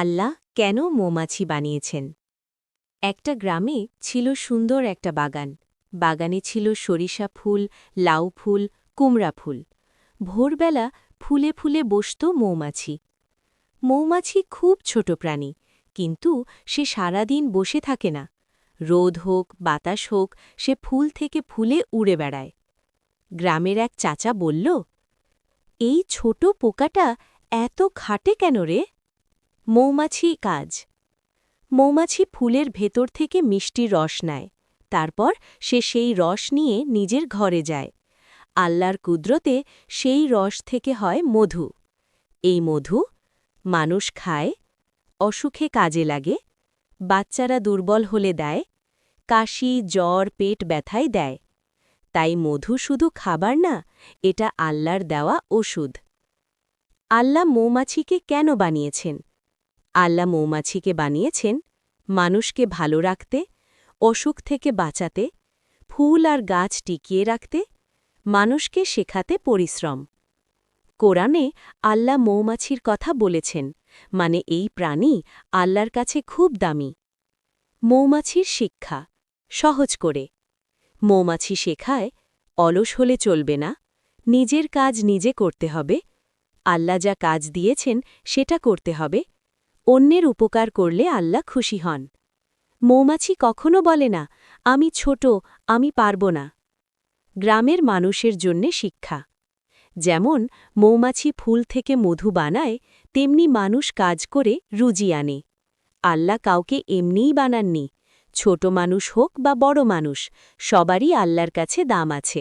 আল্লাহ কেন মৌমাছি বানিয়েছেন? একটা গ্রামে ছিল সুন্দর একটা বাগান। বাগানে ছিল সরিষা ফুল, লাউ ফুল, কুমড়া ফুল। ভোরবেলা ফুলে ফুলে বসত মৌমাছি। মৌমাছি খুব ছোট প্রাণী, কিন্তু সে সারাদিন বসে থাকে না। রোদ হোক, বাতাস হোক, সে ফুল থেকে ফুলে উড়ে বেড়ায়। গ্রামের এক চাচা বলল, এই ছোট পোকাটা এত খাটে কেন রে? মৌমাছি কাজ। মৌমাছি ফুলের ভেতর থেকে মিষ্টি রস নেয়, তারপর সে সেই রস নিয়ে নিজের ঘরে যায়। আল্লাহর কুদরতে সেই রস থেকে হয় মধু। এই মধু মানুষ খায়, অসুখে কাজে লাগে, বাচ্চারা দুর্বল হলে দেয়, কাশি, জ্বর, পেট ব্যথায় দেয়। তাই মধু শুধু খাবার না, এটা আল্লাহর দেওয়া ওষুধ। আল্লাহ মৌমাছিকে কেন বানিয়েছেন? আল্লাহ মৌমাছিকে বানিয়েছেন, মানুষকে ভালো রাখতে, অসুখ থেকে বাঁচাতে, ফুল আর গাছ টিকিয়ে রাখতে, মানুষকে শেখাতে পরিশ্রম। কোরআনে আল্লাহ মৌমাছির কথা বলেছেন মানে এই প্রাণী আল্লাহর কাছে খুব দামি। মৌমাছির শিক্ষা, সহজ করে। মৌমাছি শেখায়, অলস হলে চলবে না, নিজের কাজ নিজে করতে হবে আল্লাহ যা কাজ দিয়েছেন সেটা করতে হবে অন্যের উপকার করলে আল্লাহ খুশি হন। মৌমাছি কখনো বলে না, আমি ছোট, আমি পারব না। গ্রামের মানুষের জন্যে শিক্ষা। যেমন, মৌমাছি ফুল থেকে মধু বানায়, তেমনি মানুষ কাজ করে রুজি আনে। আল্লাহ কাউকে এমনিই বানাননি, ছোট মানুষ হোক বা বড় মানুষ, সবারই আল্লাহর কাছে দাম আছে।